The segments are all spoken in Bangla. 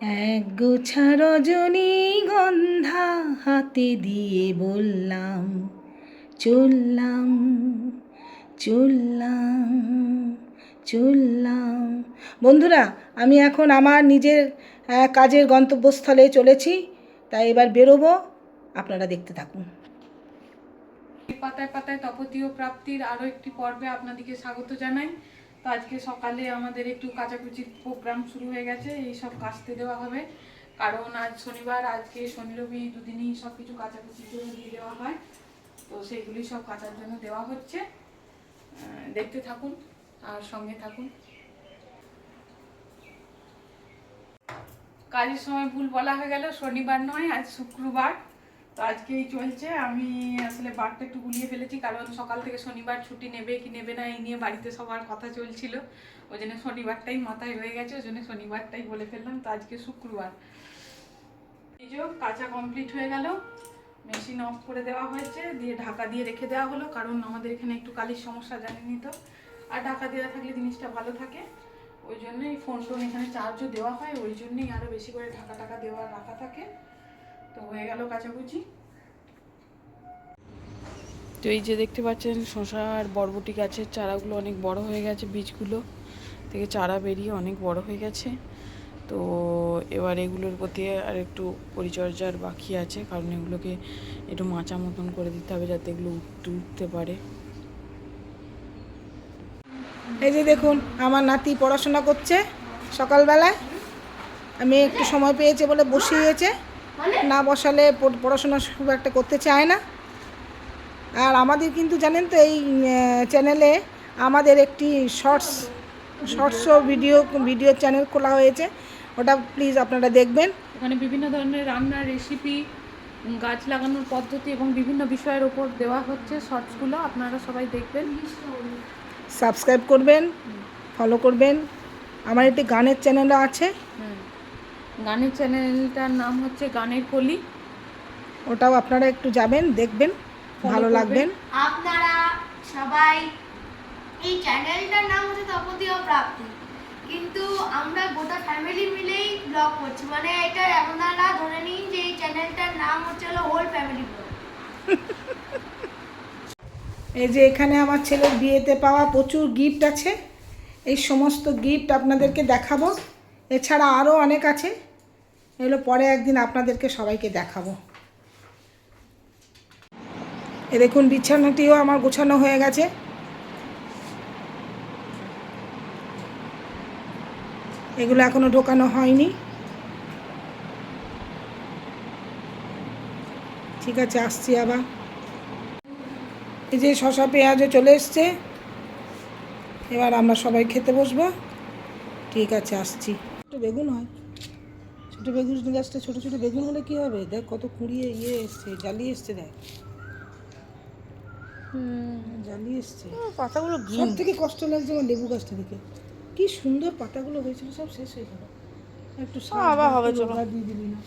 এক গোছা রজনীগন্ধা হাতে দিয়ে বললাম, চললাম চললাম চললাম। বন্ধুরা, আমি এখন আমার নিজের কাজের গন্তব্যস্থলে চলেছি, তাই এবার বেরোবো, আপনারা দেখতে থাকুন। পাতায় পাতায় তপতীয় প্রাপ্তির আরও একটি পর্বে আপনাদেরকে স্বাগত জানাই। তো আজকে সকালে আমাদের একটু কাচাকুচির প্রোগ্রাম শুরু হয়ে গেছে, এই সব কাচতে দেওয়া হবে। কারণ আজ শনিবার, আজকে শনি, রবি দুদিনই সব কিছু কাচাকুচির জন্য দিয়ে দেওয়া হয়। তো সেইগুলি সব কাচার জন্য দেওয়া হচ্ছে। দেখতে থাকুন আর সঙ্গে থাকুন। কাজের সময় ভুল বলা হয়ে গেল, শনিবার নয়, আজ শুক্রবার। তো আজকেই চলছে। আমি আসলে বারটা একটু গুলিয়ে ফেলেছি, কারণ সকাল থেকে শনিবার ছুটি নেবে কি নেবে না এই নিয়ে বাড়িতে সবার কথা চলছিল। ওই জন্য শনিবারটাই মাথায় রয়ে গেছে, ওই জন্য শনিবারটাই বলে ফেললাম। তো আজকে শুক্রবার। এই যে কাঁচা কমপ্লিট হয়ে গেল। মেশিন অফ করে দেওয়া হয়েছে, দিয়ে ঢাকা দিয়ে রেখে দেওয়া হলো, কারণ আমাদের এখানে একটু কালির সমস্যা জানেনি তো। আর ঢাকা দেওয়া থাকলে জিনিসটা ভালো থাকে। ওই জন্যই ফোন টোন এখানে চার্জও দেওয়া হয়, ওই জন্যই আরও বেশি করে ঢাকা টাকা দেওয়া রাখা থাকে। তো হয়ে গেল কাচাকুচি। তো এই যে দেখতে পাচ্ছেন শশা আর বরবটি গাছের চারাগুলো অনেক বড় হয়ে গেছে, বীজগুলো থেকে চারা বেরিয়ে অনেক বড় হয়ে গেছে। তো এবার এগুলোর প্রতি আর একটু পরিচর্যার বাকি আছে, কারণ এগুলোকে একটু মাচা মতন করে দিতে হবে যাতে এগুলো উঠতে উঠতে পারে। এই যে দেখুন, আমার নাতি পড়াশোনা করছে সকালবেলায়। আমি একটু সময় পেয়েছে বলে বসিয়েছে। না বসালে পড়াশোনা খুব একটা করতে চায় না। আর আমাদের কিন্তু জানেন তো এই চ্যানেলে আমাদের একটি shorts shorts video video channel খোলা হয়েছে। ওটা প্লিজ আপনারা দেখবেন। ওখানে বিভিন্ন ধরনের রান্নার রেসিপি গাছ লাগানোর পদ্ধতি এবং বিভিন্ন বিষয়ের ওপর দেওয়া হচ্ছে শর্টসগুলো আপনারা সবাই দেখবেন। সাবস্ক্রাইব করবেন ফলো করবেন। আমার একটি গানের চ্যানেলও আছে। হুম। গানের চ্যানেলটার নাম হচ্ছে গানের কলি। ওটাও আপনারা একটু যাবেন দেখবেন ভালো লাগবেন। আপনারা সবাই এই চ্যানেলটার নাম হচ্ছে তপতীয় প্রাপ্তি। কিন্তু আমরা গোটা ফ্যামিলি মিলেই ব্লগ করছি। মানে এটা আপনারা ধরে নিন যে এই চ্যানেলটার নাম হচ্ছে হলো হোল ফ্যামিলি ব্লগ এই যে এখানে আমার ছেলের বিয়েতে পাওয়া প্রচুর গিফট আছে। এই সমস্ত গিফট আপনাদেরকে দেখাবো। এছাড়া আরও অনেক আছে। এগুলো পরে একদিন আপনাদেরকে সবাইকে দেখাবো। এ দেখুন, বিছানাটিও আমার গোছানো হয়ে গেছে। এগুলো এখনও ঢোকানো হয়নি। ঠিক আছে, আসছি আবার। এই যে শশা, পেঁয়াজও চলে এসছে। এবার আমরা সবাই খেতে বসবো। ঠিক আছে, আসছি। একটু বেগুন হয়। ছোটো বেগুন গাছটা ছোটো ছোটো বেগুন হলে কী হবে? দেখ কত কুড়িয়ে ইয়ে এসছে জালি এসছে দেখ। জালি এসছে। পাতাগুলো সব থেকে কষ্ট লাগছে আমার লেবু গাছটা দেখে। কি সুন্দর পাতাগুলো হয়েছিল সব শেষ হয়ে গেল। একটু আবার হবে চলো। দিয়ে দিবি না।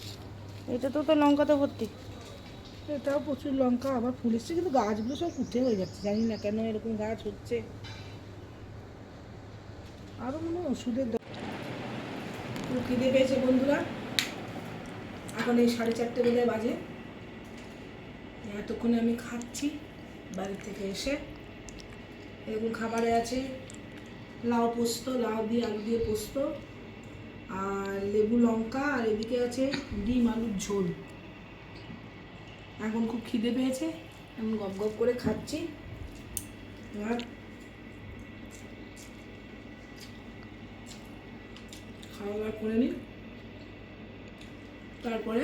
এটা তো তো লঙ্কাতে ভর্তি। এটাও প্রচুর লঙ্কা আবার ফুল এসছে কিন্তু গাছগুলো সব উঠে হয়ে যাচ্ছে জানি না কেন এরকম গাছ হচ্ছে। আরও মনে হয় ওষুধের খিদে পেয়েছে বন্ধুরা। এখন এই সাড়ে চারটে বেলায় বাজে। এতক্ষণে আমি খাচ্ছি, বাড়ি থেকে এসে। এরকম খাবারে আছে লাউ পোস্ত, লাউ দিয়ে আলু দিয়ে পোস্ত, আর লেবু লঙ্কা, আর এদিকে আছে ডিম আলুর ঝোল। এখন খুব খিদে পেয়েছে, এখন গপ গপ করে খাচ্ছি। এবার খাওয়া দাওয়া করে নিই। তারপরে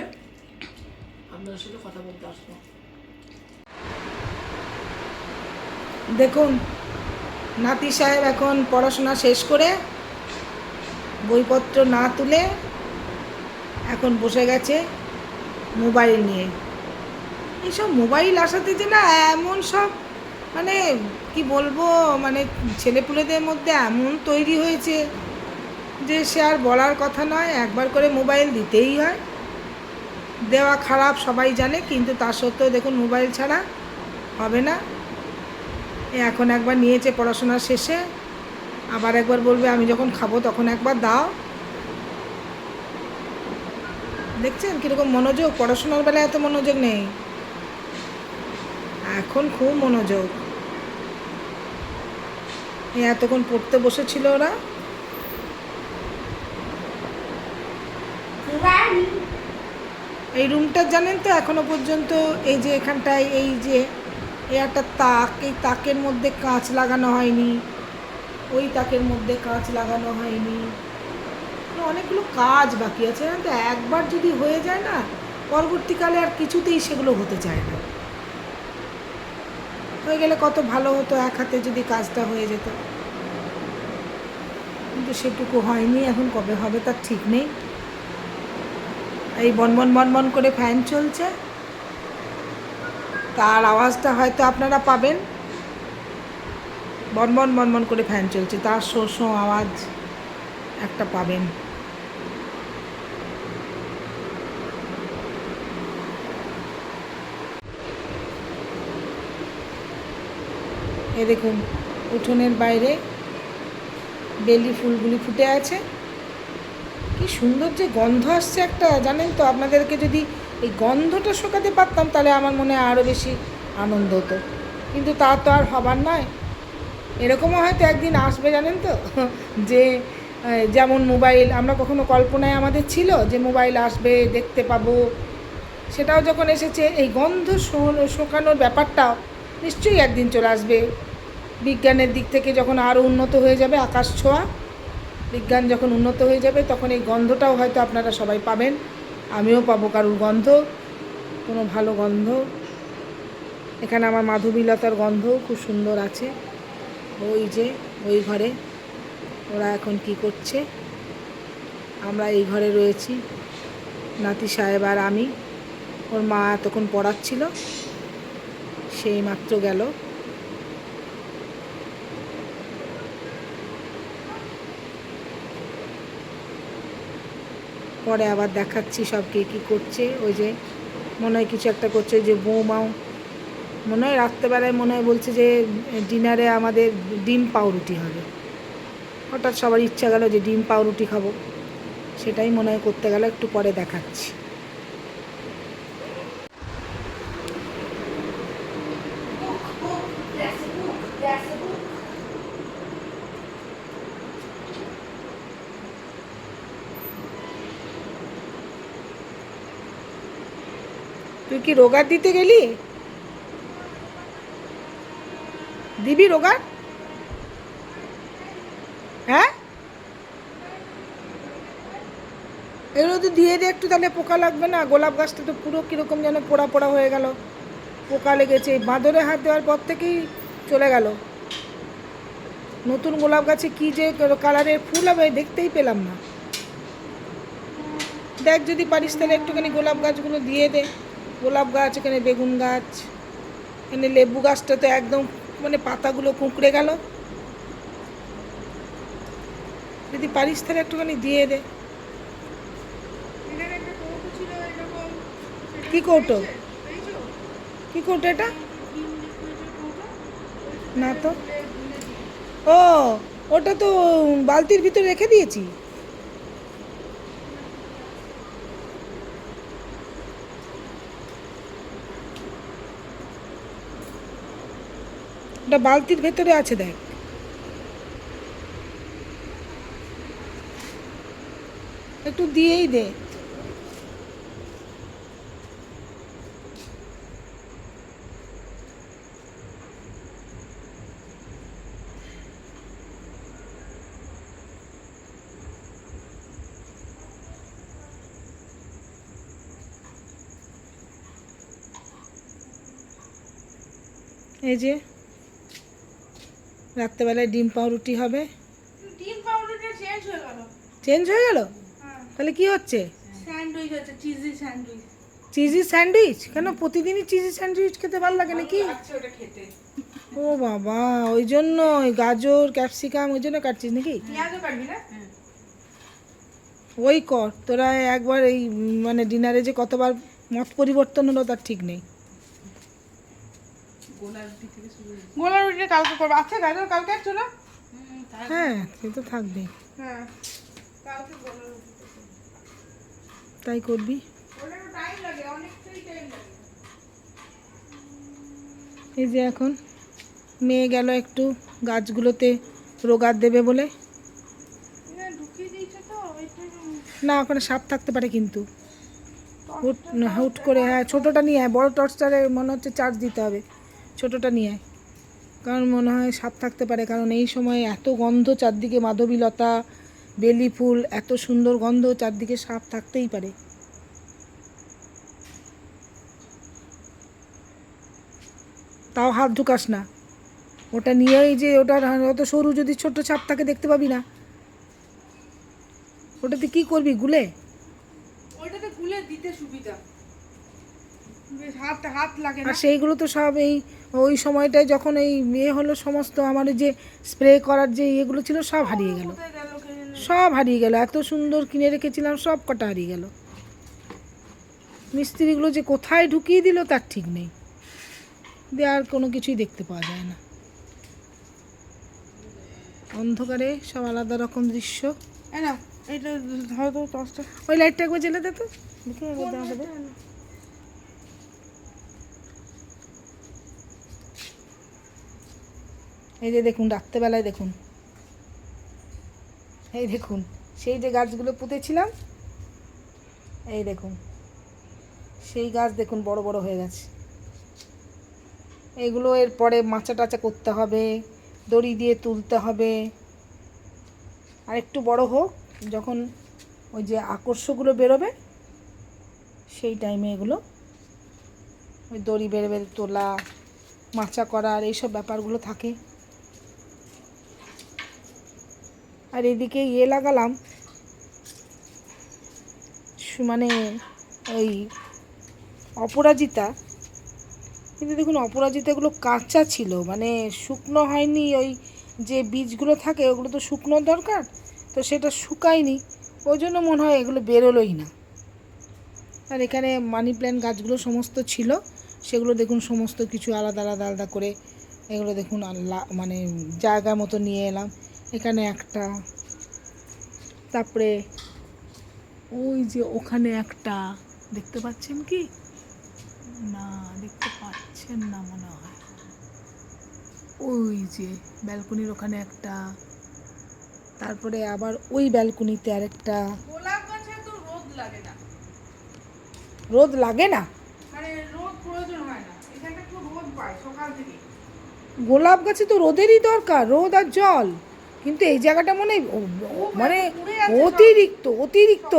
আপনাদের সাথে কথা বলতে আসব। দেখুন, নাতি সাহেব এখন পড়াশোনা শেষ করে বইপত্র না তুলে এখন বসে গেছে মোবাইল নিয়ে। এইসব মোবাইল আসাতে যে না এমন সব মানে কি বলব মানে ছেলেপুলেদের মধ্যে এমন তৈরি হয়েছে যে সে আর বলার কথা নয়, একবার করে মোবাইল দিতেই হয়। দেওয়া খারাপ সবাই জানে, কিন্তু তা সত্ত্বেও দেখুন মোবাইল ছাড়া হবে না। এখন একবার নিয়েছে পড়াশোনা শেষে, আবার একবার বলবে, আমি যখন খাব তখন একবার দাও। দেখছেন কীরকম মনোযোগ? পড়াশোনার বেলায় এত মনোযোগ নেই। এখন খুব মনোযোগ। এতক্ষণ পড়তে বসেছিল ওরা। এই রুমটা জানেন তো, এখনও পর্যন্ত এই যে এখানটায় এই যে এই একটা তাক, এই তাকের মধ্যে কাঁচ লাগানো হয়নি। ওই তাকের মধ্যে কাঁচ লাগানো হয়নি। অনেকগুলো কাজ বাকি আছে, জানেন তো? একবার যদি হয়ে যায় না, পরবর্তীকালে আর কিছুতেই সেগুলো হতে চায় না। হয়ে গেলে কত ভালো হতো, এক হাতে যদি কাজটা হয়ে যেত। কিন্তু সেটুকু হয়নি, এখন কবে হবে তার ঠিক নেই। এই বনবন বনবন করে ফ্যান চলছে। তার আওয়াজটা হয়তো আপনারা পাবেন। বনবন বনবন করে ফ্যান চলছে, তার শো শো আওয়াজ একটা পাবেন। এ দেখুন, উঠোনের বাইরে বেলি ফুলগুলি ফুটে আছে। কি সুন্দর যে গন্ধ আসছে একটা, জানেন তো? আপনাদেরকে যদি এই গন্ধটা শোকাতে পারতাম, তাহলে আমার মনে হয় আরও বেশি আনন্দ হতো। কিন্তু তা তো আর হবার নয়। এরকমও হয়তো একদিন আসবে, জানেন তো? যে যেমন মোবাইল, আমরা কখনো কল্পনায় আমাদের ছিল যে মোবাইল আসবে, দেখতে পাবো। সেটাও যখন এসেছে, এই গন্ধ শোকানোর ব্যাপারটাও নিশ্চয়ই একদিন চলে আসবে। বিজ্ঞানের দিক থেকে যখন আরও উন্নত হয়ে যাবে আকাশ ছোঁয়া বিজ্ঞান যখন উন্নত হয়ে যাবে, তখন এই গন্ধটাও হয়তো আপনারা সবাই পাবেন। আমিও পাবো কারুর গন্ধ, কোনো ভালো গন্ধ। এখানে আমার মাধবীলতার গন্ধও খুব সুন্দর আছে। ওই যে, ওই ঘরে। ওরা এখন কি করছে? আমরা এই ঘরে রয়েছি, নাতি সাহেব আর আমি। ওর মা এতক্ষণ পড়াচ্ছিল, সেই মাত্র গেল। পরে আবার দেখাচ্ছি সব কে কী করছে। ওই যে মনে হয় কিছু একটা করছে যে বৌমাও। মনে হয় রাত্রেবেলায় মনে হয় বলছে যে, ডিনারে আমাদের ডিম পাউরুটি হবে। হঠাৎ সবার ইচ্ছা গেল যে ডিম পাউরুটি খাব। সেটাই মনে হয় করতে গেলে, একটু পরে দেখাচ্ছি। তুই কি রোগার দিতে গেলি? দিবি রোগার হ্যাঁ? এগুলো তো দিয়ে দে একটু, তাহলে পোকা লাগবে না। গোলাপ গাছটা তো পুরো কীরকম যেন পোড়া পোড়া হয়ে গেল। পোকা লেগেছে। বাঁদরে হাত দেওয়ার পর থেকেই চলে গেল। নতুন গোলাপ গাছে কী যে কালারের ফুল হবে দেখতেই পেলাম না। দেখ যদি পারিস তাহলে একটুখানি গোলাপ গাছগুলো দিয়ে দে। গোলাপ গাছ এখানে বেগুন গাছ এখানে লেবু গাছটা তো একদম মানে পাতাগুলো কুঁকড়ে গেল। যদি পারিস তাহলে একটুখানি দিয়ে দে। কি কৌটো? কি কৌটো এটা? না তো। ও ওটা তো বালতির ভিতরে রেখে দিয়েছি। ওটা বালতির ভেতরে আছে দেখ। একটু দিয়েই দে। এই যে। রাত্রেবেলায় ডিম পাউরুটি হবে? ডিম পাউডারটা চেঞ্জ হয়ে গেল। চেঞ্জ হয়ে গেল? হ্যাঁ। তাহলে কি হচ্ছে? স্যান্ডউইচ আছে চিজি স্যান্ডউইচ চিজি স্যান্ডউইচ কেন প্রতিদিনই চিজি স্যান্ডউইচ খেতে ভালো লাগে নাকি? ও বাবা ওই জন্য ওই গাজর ক্যাপসিকাম ওই জন্য কাটছিস নাকি? ওই কর তোরা একবার এই মানে ডিনারে যে কতবার মত পরিবর্তন হলো তার ঠিক নেই। গোলা রুটি কালকে করব। আচ্ছা গাজর কালকে একটু না? হ্যাঁ সে তো থাকবেই হ্যাঁ কালকে গোলা রুটি তাই করবি? ওটা একটু টাইম লাগে অনেকটাই টাইম লাগে। এই যে এখন মেয়ে গেল একটু গাছগুলোতে রোগার দেবে বলে। না ওখানে সাপ থাকতে পারে কিন্তু। হুট হুট করে হ্যাঁ ছোটোটা নিয়ে আয় বড় টর্চটারে মনে হচ্ছে চার্জ দিতে হবে। ছোটোটা নিয়ে আয়। কারণ মনে হয় সাপ থাকতে পারে কারণ এই সময় এত গন্ধ চারদিকে মাধবীলতা বেলি ফুল এত সুন্দর গন্ধ চারদিকে সাপ থাকতেই পারে। তাও হাত ঢুকাস না। ওটা নিয়েই যে ওটার অত সরু যদি ছোট সাপ থাকে দেখতে পাবি না। ওটাতে কি করবি গুলে? ওইটাতে খুলে দিতে সুবিধা। হাত হাত লাগে আর সেইগুলো তো সব এই ওই সময়টায় যখন এই ইয়ে হলো সমস্ত আমার ওই যে স্প্রে করার যে ইয়েগুলো ছিল সব হারিয়ে গেল? সব হারিয়ে গেল। এত সুন্দর কিনে রেখেছিলাম সব কটা হারিয়ে গেল। মিস্ত্রিগুলো যে কোথায় ঢুকিয়ে দিল তার ঠিক নেই। দিয়ে আর কোনো কিছুই দেখতে পাওয়া যায় না। অন্ধকারে সব আলাদা রকম দৃশ্য। এই নাও, এইটা ধরো তো ওই লাইটটা একবার জ্বেলে দে তো। দেখি একবার দেখা দে। এই যে দেখুন, রাত্রেবেলায় দেখুন। এই দেখুন, সেই যে গাছগুলো পুঁতেছিলাম, এই দেখুন, সেই গাছ দেখুন বড় বড় হয়ে গেছে। এগুলো এর পরে মাচা টাচা করতে হবে, দড়ি দিয়ে তুলতে হবে। আর একটু বড় হোক, যখন ওই যে আকর্ষগুলো বেরোবে, সেই টাইমে এগুলো ওই দড়ি বেড়ে বেড়ে তোলা, মাচা করার, এইসব ব্যাপারগুলো থাকে। আর এদিকে ইয়ে লাগালাম। মানে ওই অপরাজিতা। কিন্তু দেখুন, অপরাজিতাগুলো কাঁচা ছিল মানে শুকনো হয়নি ওই যে বীজগুলো থাকে, ওগুলো তো শুকনো দরকার, তো সেটা শুকায়নি। ওই জন্য মনে হয় এগুলো বেরোলোই না। আর এখানে মানি প্ল্যান্ট গাছগুলো সমস্ত ছিল, সেগুলো দেখুন সমস্ত কিছু আলাদা আলাদা আলাদা করে এগুলো দেখুন আল্লাহ মানে জায়গা মতো নিয়ে এলাম। এখানে একটা। তারপরে ওই যে ওখানে একটা। দেখতে পাচ্ছেন কি? না দেখতে পাচ্ছেন না মনে হয়। ওই যে ব্যালকনির ওখানে একটা। তারপরে আবার ওই ব্যালকনিতে আরেকটা। রোদ লাগে না। মানে গোলাপ গাছে তো রোদেরই দরকার রোদ আর জল। কিন্তু এই জায়গাটা মনে মানে আছে সব। অতিরিক্ত অতিরিক্ত।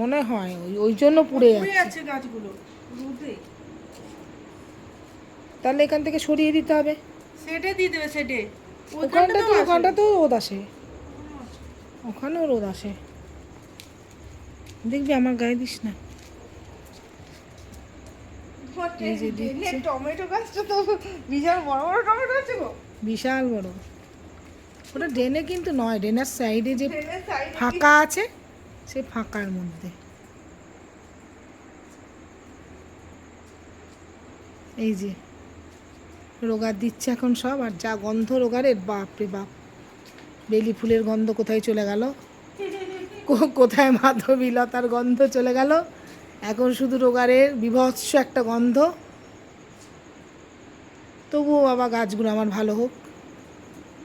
মনে হয় ওই জন্য পুড়ে যাচ্ছে। গাছগুলো তাহলে এখান থেকে সরিয়ে দিতে হবে। সেটে দিয়ে দেবে সেটে। ওখানটা তো ওখানটা তো রোদ আসে। ওখানেও রোদ আসে। দেখবি আমার গায়ে দিস না। এই যে দিচ্ছে। টমেটো গাছটা তো বিশাল বড় বড় টমেটো আছে গো। বিশাল বড়। ওটা ড্রেনে কিন্তু নয় ড্রেনের সাইডে যে ফাঁকা আছে সেই ফাঁকার মধ্যে। এই যে রোগার দিচ্ছে এখন সব আর যা গন্ধ রোগারের বাপ রে বাপ। বেলি ফুলের গন্ধ কোথায় চলে গেল? কোথায় মাধবীলতার গন্ধ চলে গেল? এখন শুধু রোগারের বিভৎস একটা গন্ধ। তবুও বাবা গাছগুলো আমার ভালো হোক।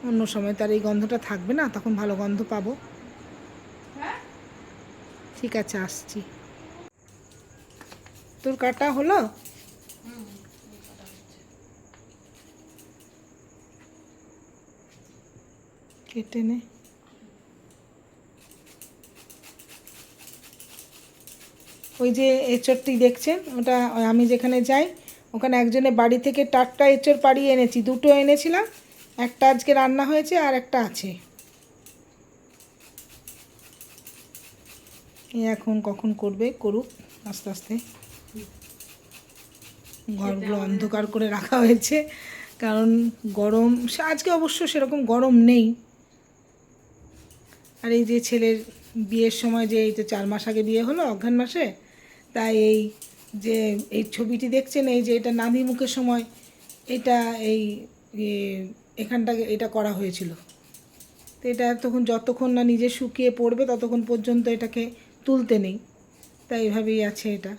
অন্য সময় তার এই গন্ধটা থাকবে না তখন ভালো গন্ধ পাবো। হ্যাঁ? ঠিক আছে আসছি। তোর কাটা হলো? কেটে নে। ওই যে এঁচড়টি দেখছেন? ওটা আমি যেখানে যাই ওখানে একজনের বাড়ি থেকে টাটকা এঁচড় পাড়িয়ে এনেছি। দুটো এনেছিলাম একটা আজকে রান্না হয়েছে আর একটা আছে। এখন কখন করবে? করুক আস্তে আস্তে। ঘরগুলো অন্ধকার করে রাখা হয়েছে কারণ গরম আজকে অবশ্য সেরকম গরম নেই। আর এই যে ছেলের বিয়ের সময় যে এই তো চার মাস আগে বিয়ে হলো অঘ্রান মাসে তাই এই যে এই ছবিটি দেখছেন, এই যে এটা নাভি মুখের সময়, এটা এই এখানটাকে এটা করা হয়েছিল। তো এটা তখন যতক্ষণ না নিজে শুকিয়ে পড়বে, ততক্ষণ পর্যন্ত এটাকে তুলতে নেই। তাই এইভাবেই আছে এটা।